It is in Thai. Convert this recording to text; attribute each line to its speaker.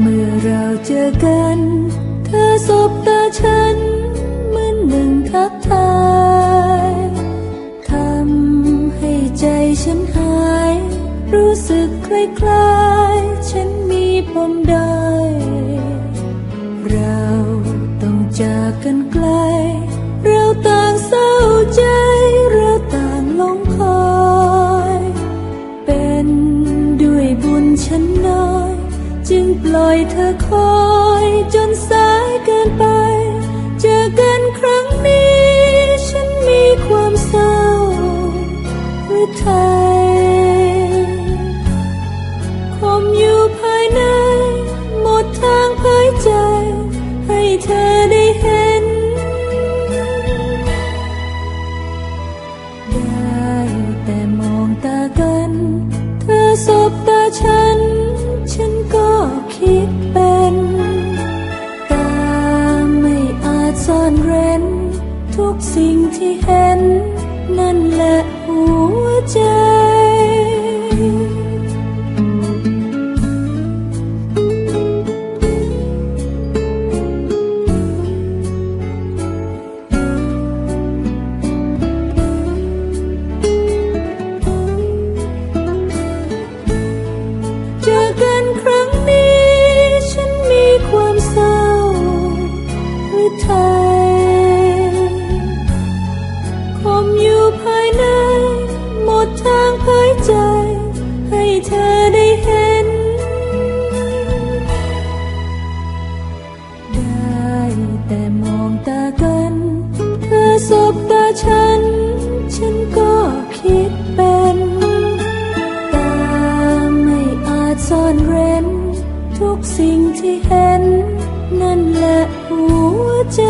Speaker 1: เมื่อเราเจอกัน เธอสบตาฉันเหมือนหนึ่งทักทายทำให้ใจฉันหาย รู้สึกคล้ายๆ ฉันมีปมด้อยเราต้องจากกันไกล เราต่างเศร้าใจ เราต่างหลงคอย เป็นด้วยบุญฉันน้อย จึงปล่อยเธอคอยจนสายเกินไป เจอกันครั้งนี้ ฉันมีความเศร้าหรือไทยคมอยู่ภายใน หมดทางเผยใจ ให้เธอได้เห็น ได้แต่มองตากัน เธอสบตาฉัน สิ่งที่เห็น นั่นแหละหัวใจเจอ ซ่อนเร้น ทุกสิ่งที่เห็น นั่นแหละหัวใจ